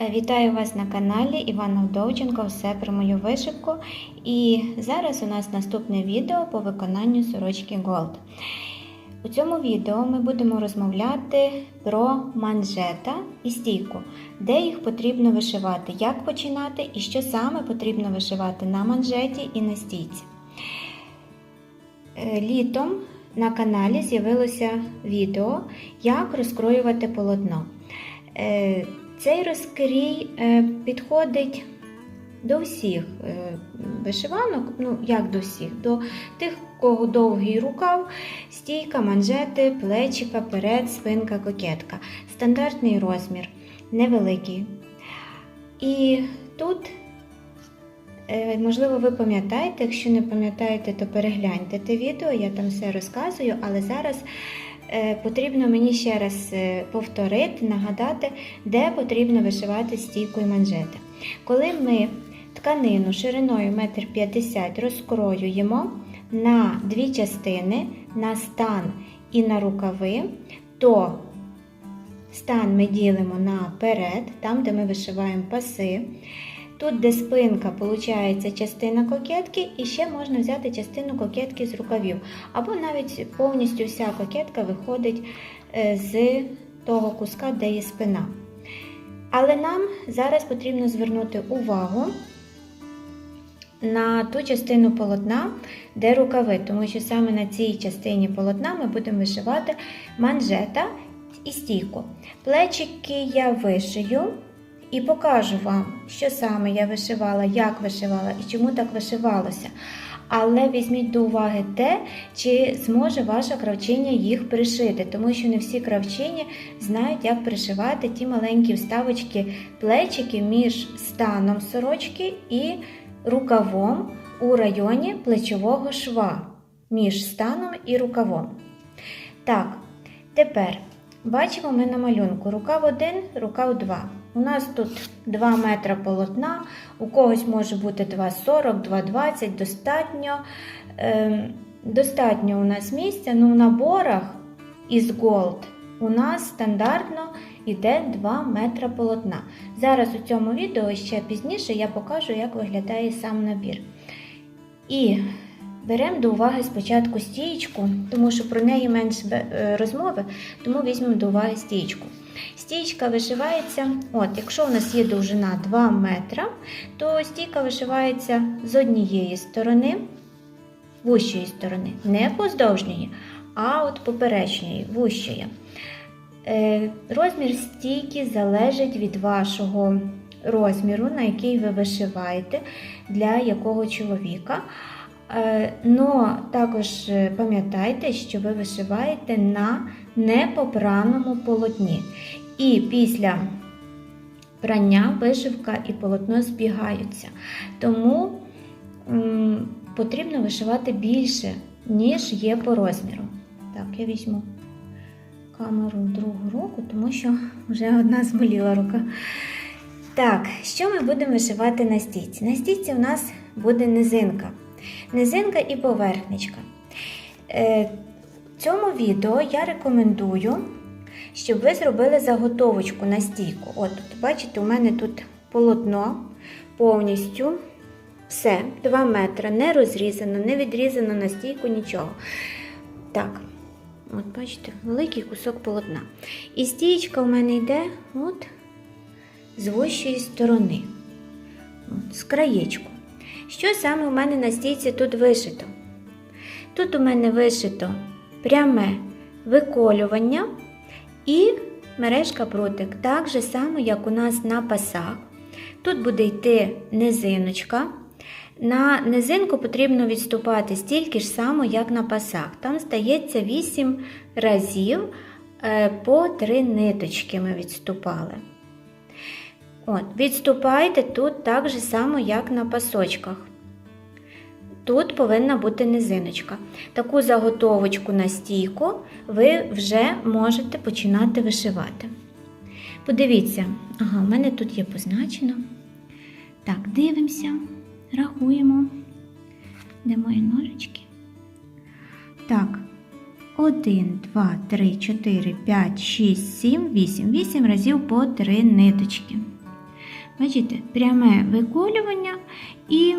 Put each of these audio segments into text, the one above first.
Е, Вітаю вас на каналі Івана Вдовченко. Все про мою вишивку. І зараз у нас наступне відео по виконанню сорочки Gold. У цьому відео ми будемо розмовляти про манжета і стійку, де їх потрібно вишивати, як починати і що саме потрібно вишивати на манжеті і на стійці. Е, Літом на каналі з'явилося відео, як розкроювати полотно. Е, Цей розкрій е, підходить до всіх е, вишиванок, ну як до всіх, до тих, у кого довгий рукав, стійка, манжети, плечика, перед, спинка, кокетка. Стандартний розмір, невеликий. І тут, можливо, ви пам'ятаєте, якщо не пам'ятаєте, то перегляньте те відео, я там все розказую, але зараз е, потрібно мені ще раз е, повторити, нагадати, де потрібно вишивати стійку і манжети. Коли ми тканину шириною 1,50 м розкроюємо на дві частини, на стан і на рукави, то стан ми ділимо наперед, там, де ми вишиваємо паси. Тут, де спинка, виходить частина кокетки, і ще можна взяти частину кокетки з рукавів. Або навіть повністю вся кокетка виходить е, з того куска, де є спина. Але нам зараз потрібно звернути увагу на ту частину полотна, де рукави, тому що саме на цій частині полотна ми будемо вишивати манжета і стійку. Плечики я вишию і покажу вам, що саме я вишивала, як вишивала і чому так вишивалося. Але візьміть до уваги те, чи зможе ваша кравчиня їх пришити, тому що не всі кравчині знають, як пришивати ті маленькі вставочки плечики між станом сорочки і рукавом у районі плечового шва між станом і рукавом. Так, тепер бачимо ми на малюнку рукав 1, рукав 2. У нас тут 2 метра полотна, у когось може бути 2,40, 2,20, достатньо. Е, достатньо у нас місця, ну в наборах із Gold у нас стандартно йде 2 метра полотна. Зараз у цьому відео ще пізніше я покажу, як виглядає сам набір. І беремо до уваги спочатку стієчку, тому що про неї менше розмови, тому візьмемо до уваги стієчку. Стійка вишивається, от, якщо у нас є довжина 2 метра, то стійка вишивається з однієї сторони, вущої сторони, не поздовжньої, а от поперечньої, вущої. Е, розмір стійки залежить від вашого розміру, на який ви вишиваєте, для якого чоловіка. Е, Но також е, пам'ятайте, що ви вишиваєте на непопраному полотні. І після прання вишивка і полотно збігаються. Тому потрібно вишивати більше, ніж є по розміру. Так, я візьму камеру в другу руку, тому що вже одна змоліла рука. Так, що ми будемо вишивати на стійці? На стійці у нас буде низинка. Низинка і поверхничка. Е, цьому відео я рекомендую, щоб ви зробили заготовочку на стійку. От, бачите, у мене тут полотно повністю все, 2 метри, не розрізано, не відрізано на стійку нічого. Так, от бачите, великий кусок полотна. І стієчка у мене йде от з вищої сторони, от, з краєчку. Що саме у мене на стійці тут вишито? Тут у мене вишито пряме виколювання і мережка прутик, так же само, як у нас на пасах. Тут буде йти низиночка. На низинку потрібно відступати стільки ж само, як на пасах. Там стається 8 разів е, по 3 ниточки ми відступали. От, Відступайте тут так же само, як на пасочках. Тут повинна бути низиночка. Таку заготовочку на стійку ви вже можете починати вишивати. Подивіться, ага, у мене тут є позначено. Так, дивимося, рахуємо. Де мої ножички? Так, 1, 2, 3, 4, 5, 6, 7, 8. 8 разів по 3 ниточки. Бачите, пряме виколювання і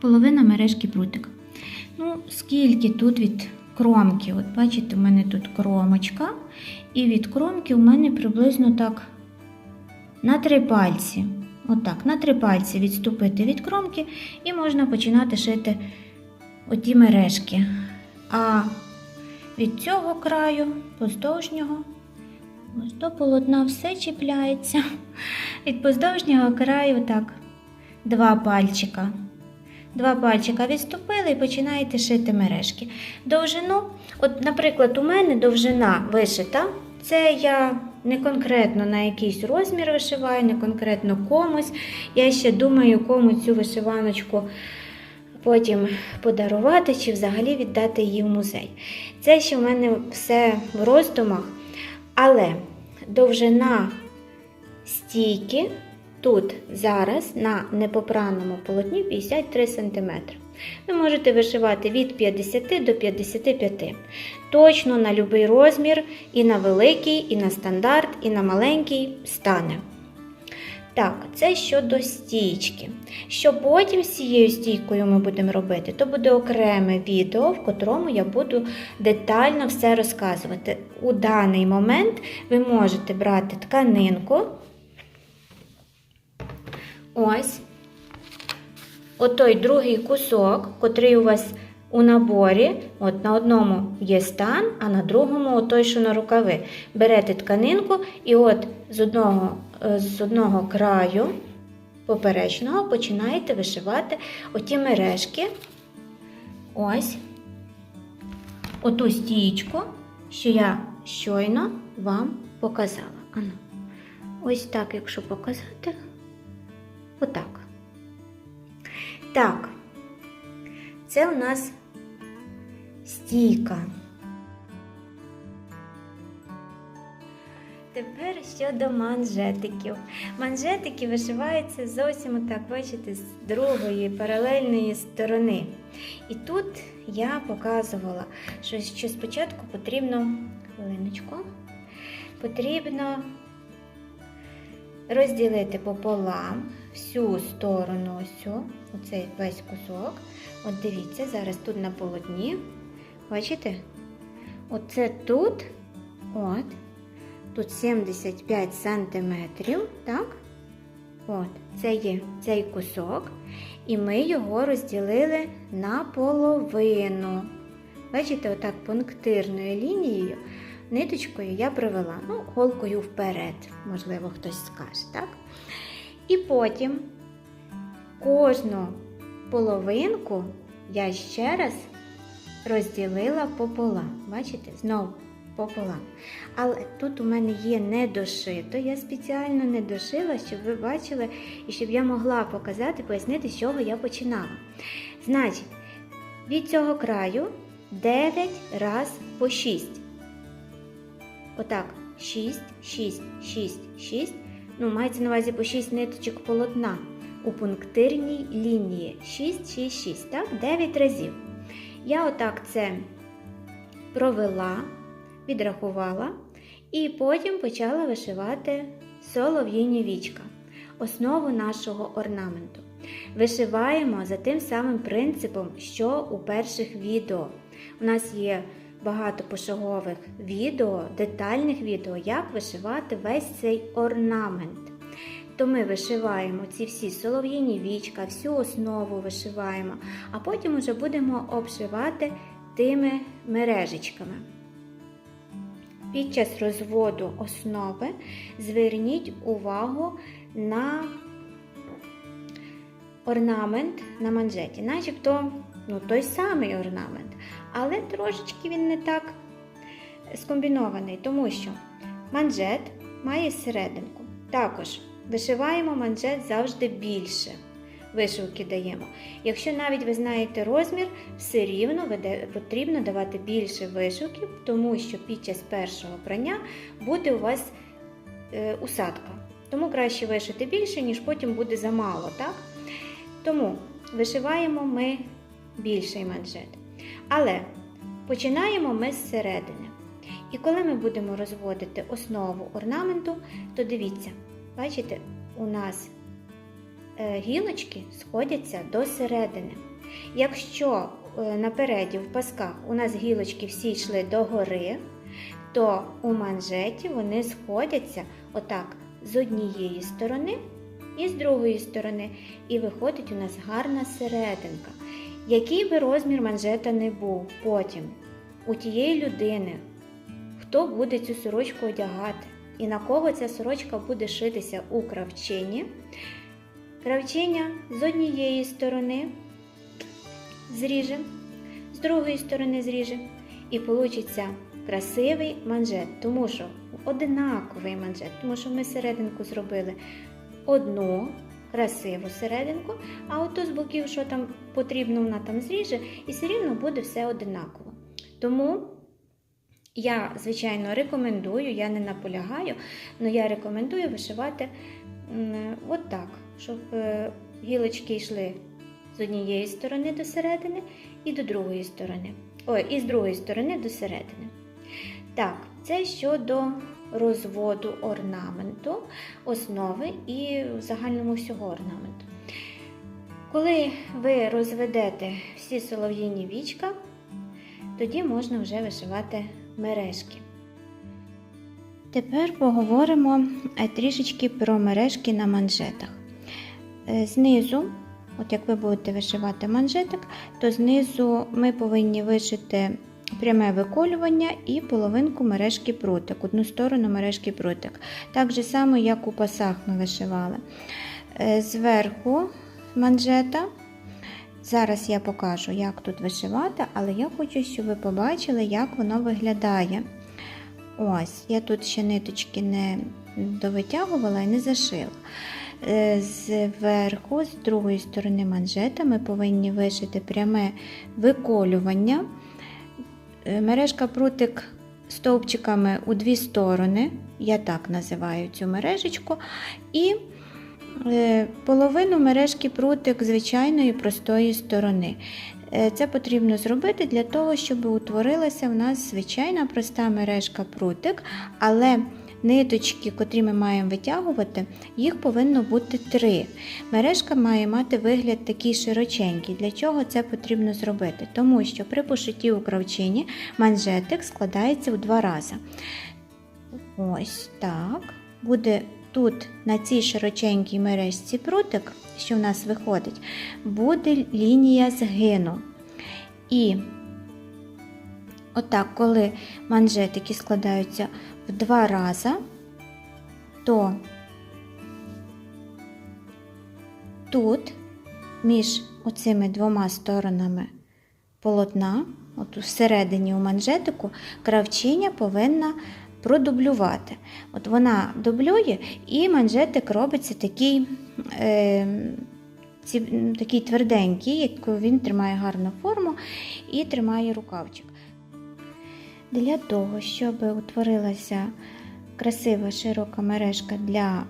половина мережки прутика. Ну, скільки тут від кромки? От бачите, у мене тут кромочка, і від кромки у мене приблизно так на три пальці. Отак, на три пальці відступити від кромки, і можна починати шити оті мережки. А від цього краю, поздовжнього, ось до полотна все чіпляється. Від поздовжнього краю так, два пальчика. Два пальчика відступили і починаєте шити мережки. Довжину, от, наприклад, у мене довжина вишита. Це я не конкретно на якийсь розмір вишиваю, не конкретно комусь. Я ще думаю, кому цю вишиваночку потім подарувати чи взагалі віддати її в музей. Це ще в мене все в роздумах, але довжина стійки тут зараз на непопраному полотні 53 см. Ви можете вишивати від 50 до 55 Точно на будь-який розмір, і на великий, і на стандарт, і на маленький стане. Так, це щодо стійки. Що потім з цією стійкою ми будемо робити, то буде окреме відео, в котрому я буду детально все розказувати. У даний момент ви можете брати тканинку. Ось. Отой другий кусок, котрий у вас у наборі, от на одному є стан, а на другому той, що на рукави. Берете тканинку і от з одного, е, з одного краю поперечного починаєте вишивати оті мережки. Ось оту стічку, що я щойно вам показала. Ану. Ось так, якщо показати, отак. Так, це у нас стійка. Тепер щодо манжетиків. Манжетики вишиваються зовсім так, бачите, з другої паралельної сторони. І тут я показувала, що, що спочатку потрібно хвилиночку, потрібно розділити пополам всю сторону, ось оцей весь кусок. От дивіться, зараз тут на полотні. Бачите? Оце тут, от, тут 75 сантиметрів, так? От, це є цей кусок, і ми його розділили наполовину. Бачите, отак пунктирною лінією, ниточкою я провела, ну, голкою вперед, можливо, хтось скаже, так? І потім кожну половинку я ще раз розділила пополам. Бачите? Знову пополам. Але тут у мене є недошито. Я спеціально не дошила, щоб ви бачили і щоб я могла показати, пояснити, з чого я починала. Значить, від цього краю 9 раз по 6. Отак, 6, 6, 6, 6. Ну, мається на увазі по 6 ниточок полотна у пунктирній лінії 6, 6, 6, так, 9 разів. Я отак це провела, відрахувала і потім почала вишивати солов'їні вічка, основу нашого орнаменту. Вишиваємо за тим самим принципом, що у перших відео. У нас є багато пошагових відео, детальних відео, як вишивати весь цей орнамент. То ми вишиваємо ці всі солов'їні вічка, всю основу вишиваємо, а потім вже будемо обшивати тими мережечками. Під час розводу основи зверніть увагу на орнамент на манжеті, начебто ну, той самий орнамент, але трошечки він не так скомбінований, тому що манжет має серединку. Також вишиваємо манжет завжди більше. Вишивки даємо. Якщо навіть ви знаєте розмір, все рівно потрібно давати більше вишивків, тому що під час першого прання буде у вас е, усадка. Тому краще вишити більше, ніж потім буде замало. так? Тому вишиваємо ми більший манжет. Але Починаємо ми з середини. І коли ми будемо розводити основу орнаменту, то дивіться, бачите, у нас е, гілочки сходяться до середини. Якщо е, напереді в пасках у нас гілочки всі йшли догори, то у манжеті вони сходяться отак з однієї сторони і з другої сторони. І виходить у нас гарна серединка. Який би розмір манжета не був потім у тієї людини, хто буде цю сорочку одягати, і на кого ця сорочка буде шитися у кравчині. Кравчиня з однієї сторони зріже, з другої сторони зріже, і вийде красивий манжет, тому що одинаковий манжет, тому що ми серединку зробили одну красиву серединку, а ото з боків, що там потрібно, вона там зріже, і все рівно буде все одинаково. Тому я, звичайно, рекомендую, я не наполягаю, але я рекомендую вишивати от так, щоб е, гілочки йшли з однієї сторони до середини і до другої сторони. Ой, і з другої сторони до середини. Так, це щодо розводу орнаменту, основи і в загальному всього орнаменту. Коли ви розведете всі солов'їні вічка, тоді можна вже вишивати мережки. Тепер поговоримо е, трішечки про мережки на манжетах. Е, Знизу, от як ви будете вишивати манжетик, то знизу ми повинні вишити пряме виколювання і половинку мережки прутик, одну сторону мережки прутик. Так же само, як у пасах ми вишивали. Е, Зверху манжета. Зараз я покажу, як тут вишивати, але я хочу, щоб ви побачили, як воно виглядає. Ось, я тут ще ниточки не довитягувала і не зашила. Е, Зверху, з другої сторони манжета, ми повинні вишити пряме виколювання. Е, Мережка прутик стовпчиками у дві сторони, я так називаю цю мережечку. І половину мережки прутик звичайної простої сторони. Е, Це потрібно зробити для того, щоб утворилася в нас звичайна проста мережка прутик, але ниточки, котрі ми маємо витягувати, їх повинно бути три. Мережка має мати вигляд такий широченький. Для чого це потрібно зробити? Тому що при пошитті у кравчині манжетик складається в два рази. Ось так. Буде тут на цій широченькій мережці прутик, що в нас виходить, буде лінія згину. І отак, коли манжетики складаються в два рази, то тут між оцими двома сторонами полотна, от всередині у манжетику, кравчиня повинна продублювати. От вона дублює, і манжетик робиться такий, е, ці, такий тверденький, як він тримає гарну форму і тримає рукавчик. Для того, щоб утворилася красива широка мережка для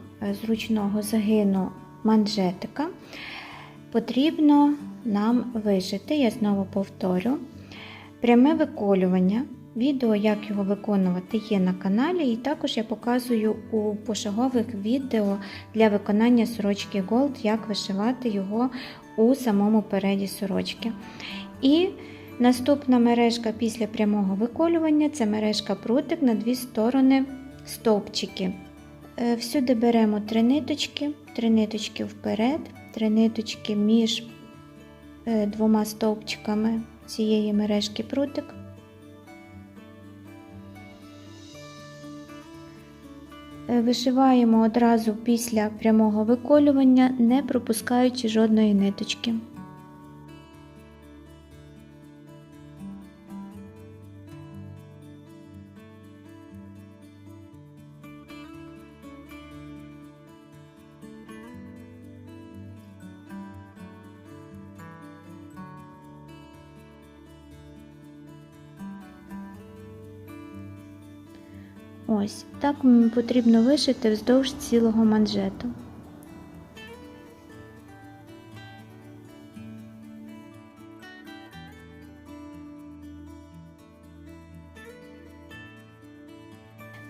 зручного загину манжетика, потрібно нам вишити, я знову повторю, пряме виколювання. Відео, як його виконувати, є на каналі, і також я показую у пошагових відео для виконання сорочки Gold, як вишивати його у самому переді сорочки. І наступна мережка після прямого виколювання це мережка прутик на дві сторони стовпчики. Е, Всюди беремо три ниточки, три ниточки вперед, три ниточки між е, двома стовпчиками цієї мережки прутик. Вишиваємо одразу після прямого виколювання, не пропускаючи жодної ниточки. Ось так потрібно вишити вздовж цілого манжету.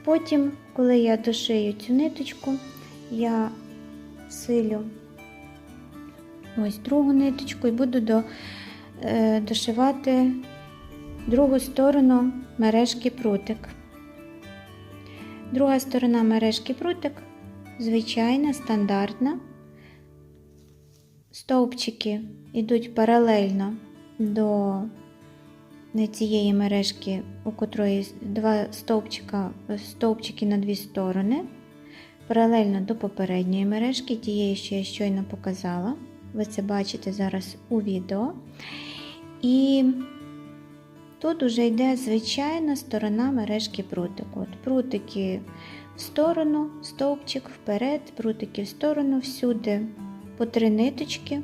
Потім, коли я дошию цю ниточку, я силю ось другу ниточку і буду до, е, дошивати другу сторону мережки прутик. Друга сторона мережки прутик звичайна, стандартна. Стовпчики йдуть паралельно до цієї мережки, у котрої два стовпчика, стовпчики на дві сторони, паралельно до попередньої мережки, тієї, що я щойно показала. Ви це бачите зараз у відео. І тут уже йде звичайна сторона мережки прутику. От прутики в сторону, стовпчик вперед, прутики в сторону, всюди по три ниточки.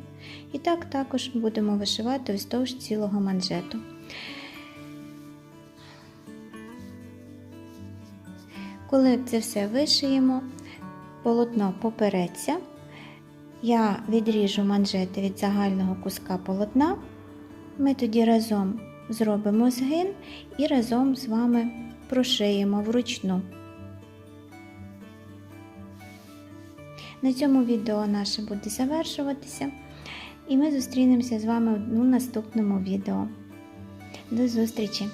І так також будемо вишивати вздовж цілого манжету. Коли це все вишиємо, полотно попереться, я відріжу манжети від загального куска полотна. Ми тоді разом зробимо згин і разом з вами прошиємо вручну. На цьому відео наше буде завершуватися, і ми зустрінемося з вами у наступному відео. До зустрічі!